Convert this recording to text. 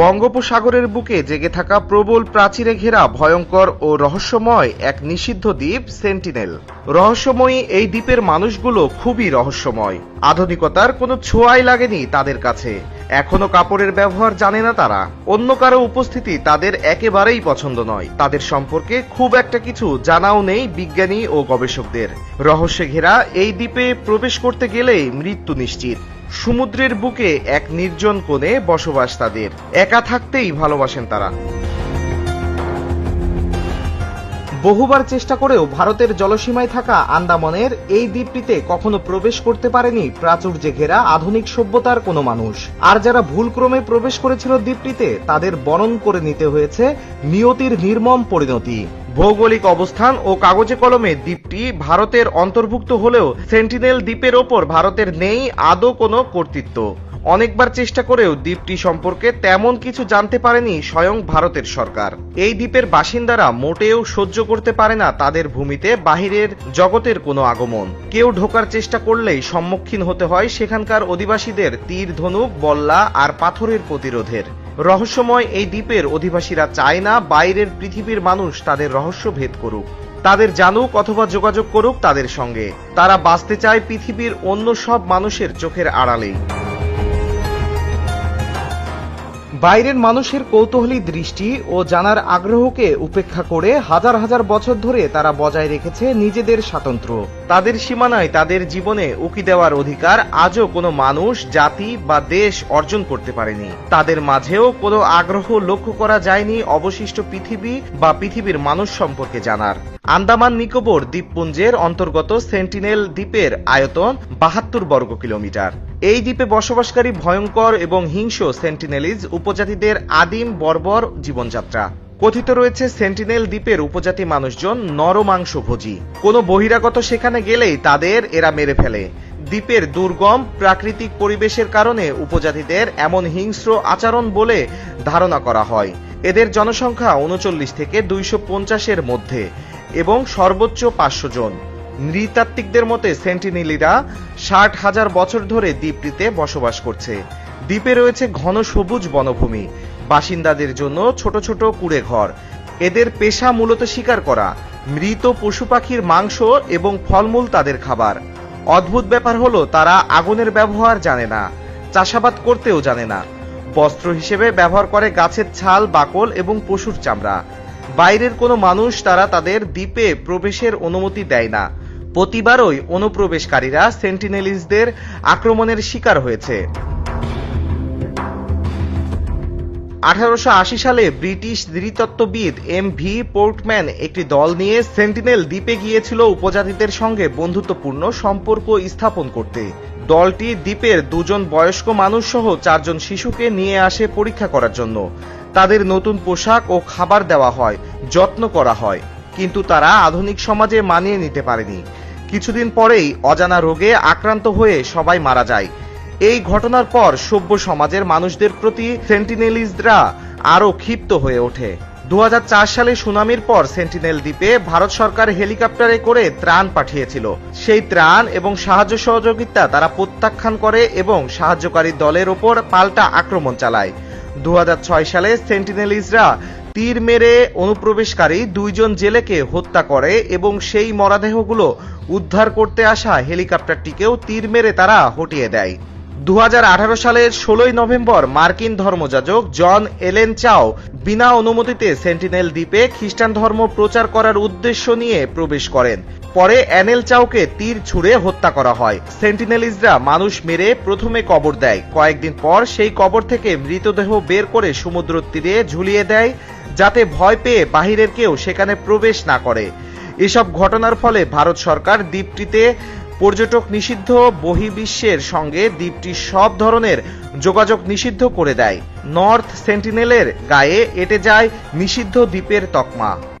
বঙ্গোপসাগরের বুকে জেগে থাকা প্রবল প্রাচীরে ঘেরা ভয়ঙ্কর ও রহস্যময় এক নিষিদ্ধ দ্বীপ সেন্টিনেল। রহস্যময়ী এই দ্বীপের মানুষগুলো খুবই রহস্যময়। আধুনিকতার কোনো ছোঁয়াই লাগেনি তাদের কাছে। এখনও কাপড়ের ব্যবহার জানে না তারা। অন্য কারও উপস্থিতি তাদের একেবারেই পছন্দ নয়। তাদের সম্পর্কে খুব একটা কিছু জানাও নেই বিজ্ঞানী ও গবেষকদের। রহস্যে ঘেরা এই দ্বীপে প্রবেশ করতে গেলেই মৃত্যু নিশ্চিত। সমুদ্রের বুকে এক নির্জন কোণে বসবাস তাদের। একা থাকতেই ভালোবাসেন তারা। বহুবার চেষ্টা করেও ভারতের জলসীমায় থাকা আন্দামানের এই দ্বীপটিতে কখনো প্রবেশ করতে পারেনি প্রাচুর্যে ঘেরা আধুনিক সভ্যতার কোনো মানুষ। আর যারা ভুলক্রমে প্রবেশ করেছিল দ্বীপটিতে, তাদের বরণ করে নিতে হয়েছে নিয়তির নির্মম পরিণতি। ভৌগোলিক অবস্থান ও কাগজে কলমে দ্বীপটি ভারতের অন্তর্ভুক্ত হলেও সেন্টিনেল দ্বীপের ওপর ভারতের নেই আদৌ কোনো কর্তৃত্ব। অনেকবার চেষ্টা করেও দ্বীপটি সম্পর্কে তেমন কিছু জানতে পারেনি স্বয়ং ভারতের সরকার। এই দ্বীপের বাসিন্দারা মোটেও সহ্য করতে পারে না তাদের ভূমিতে বাহিরের জগতের কোনো আগমন। কেউ ঢোকার চেষ্টা করলেই সম্মুখীন হতে হয় সেখানকার অধিবাসীদের তীর ধনুক, বল্লা আর পাথরের প্রতিরোধের। রহস্যময় এই দ্বীপের অধিবাসীরা চায় না বাইরের পৃথিবীর মানুষ তাদের রহস্য ভেদ করুক। তাদের জানুক অথবা যোগাযোগ করুক তাদের সঙ্গে। তারা বাঁচতে চায় পৃথিবীর অন্য সব মানুষের চোখের আড়ালেই। বাইরের মানুষের কৌতূহলী দৃষ্টি ও জানার আগ্রহকে উপেক্ষা করে হাজার হাজার বছর ধরে তারা বজায় রেখেছে নিজেদের স্বাতন্ত্র্য। তাদের সীমানায় তাদের জীবনে উকি দেওয়ার অধিকার আজও কোনো মানুষ, জাতি বা দেশ অর্জন করতে পারেনি। তাদের মাঝেও কোনো আগ্রহ লক্ষ্য করা যায়নি অবশিষ্ট পৃথিবী বা পৃথিবীর মানুষ সম্পর্কে জানার। আন্দামান নিকোবর দ্বীপপুঞ্জের অন্তর্গত সেন্টিনেল দ্বীপের আয়তন বাহাত্তর বর্গ কিলোমিটার। এই দ্বীপে বসবাসকারী ভয়ঙ্কর এবং হিংস্র সেন্টিনেলিজ উপজাতিদের আদিম বর্বর জীবনযাত্রা। কথিত রয়েছে সেন্টিনেল দ্বীপের উপজাতি মানুষজন নরমাংসভোজী। কোনো বহিরাগত সেখানে গেলেই তাদের এরা মেরে ফেলে। দ্বীপের দুর্গম প্রাকৃতিক পরিবেশের কারণে উপজাতিদের এমন হিংস্র আচরণ বলে ধারণা করা হয়। এদের জনসংখ্যা উনচল্লিশ থেকে দুইশো পঞ্চাশের মধ্যে। এবং সর্বোচ্চ পাঁচশো জন। নৃতাত্ত্বিকদের মতে সেন্টিনেলিরা ষাট হাজার বছর ধরে দ্বীপটিতে বসবাস করছে। দ্বীপে রয়েছে ঘন সবুজ বনভূমি। বাসিন্দাদের জন্য ছোট ছোট কুড়ে ঘর। এদের পেশা মূলত শিকার করা। মৃত পশু পাখির মাংস এবং ফলমূল তাদের খাবার। অদ্ভুত ব্যাপার হলো তারা আগুনের ব্যবহার জানে না, চাষাবাদ করতেও জানে না। বস্ত্র হিসেবে ব্যবহার করে গাছের ছাল, বাকল এবং পশুর চামড়া। বাইরের কোনো মানুষ তারা তাদের দ্বীপে প্রবেশের অনুমতি দেয় না। প্রতিবারই অনুপ্রবেশকারীরা সেন্টিনেলিসদের আক্রমণের শিকার হয়েছে। আঠারোশো আশি সালে ব্রিটিশ নৃতত্ত্ববিদ এম ভি পোর্টম্যান একটি দল নিয়ে সেন্টিনেল দ্বীপে গিয়েছিল উপজাতিদের সঙ্গে বন্ধুত্বপূর্ণ সম্পর্ক স্থাপন করতে। দলটি দ্বীপের দুজন বয়স্ক মানুষ সহ চারজন শিশুকে নিয়ে আসে পরীক্ষা করার জন্য। তাদের নতুন পোশাক ও খাবার দেওয়া হয়। যত্ন করা হয়, কিন্তু তারা আধুনিক সমাজে মানিয়ে নিতে পারেনি। কিছুদিন পরেই অজানা রোগে আক্রান্ত হয়ে সবাই মারা যায়। এই ঘটনার পর সভ্য সমাজের মানুষদের প্রতি সেন্টিনেলিজরা আরও ক্ষিপ্ত হয়ে ওঠে। দু সালে সুনামির পর সেন্টিনেল দ্বীপে ভারত সরকার হেলিকপ্টারে করে ত্রাণ পাঠিয়েছিল। সেই ত্রাণ এবং সাহায্য সহযোগিতা তারা প্রত্যাখ্যান করে এবং সাহায্যকারী দলের ওপর পাল্টা আক্রমণ চালায়। দু হাজার ছয় সালে সেন্টিনেলিজরা তীর মেরে অনুপ্রবেশকারী দুইজন জেলেকে হত্যা করে এবং সেই মরাদেহগুলো উদ্ধার করতে আসা হেলিকপ্টারটিকেও তীর মেরে তারা হটিয়ে দেয়। দু হাজার আঠারো সালের ষোলোই নভেম্বর মার্কিন ধর্মযাজক জন এলেন চাও বিনা অনুমতিতে সেন্টিনেল দ্বীপে খ্রিস্টান ধর্ম প্রচার করার উদ্দেশ্য নিয়ে প্রবেশ করেন। পরে অ্যানেল চাওকে তীর ছুড়ে হত্যা করা হয়। সেন্টিনেলিজরা মানুষ মেরে প্রথমে কবর দেয়। কয়েকদিন পর সেই কবর থেকে মৃতদেহ বের করে সমুদ্র তীরে ঝুলিয়ে দেয় যাতে ভয় পেয়ে বাহিরের কেউ সেখানে প্রবেশ না করে। এসব ঘটনার ফলে ভারত সরকার দ্বীপটিতে পর্যটক নিষিদ্ধ বহির্বিশ্বের সঙ্গে দ্বীপটি সব ধরনের যোগাযোগ নিষিদ্ধ করে দেয়। নর্থ সেন্টিনেলের গায়ে এঁটে যায় নিষিদ্ধ দ্বীপের তকমা।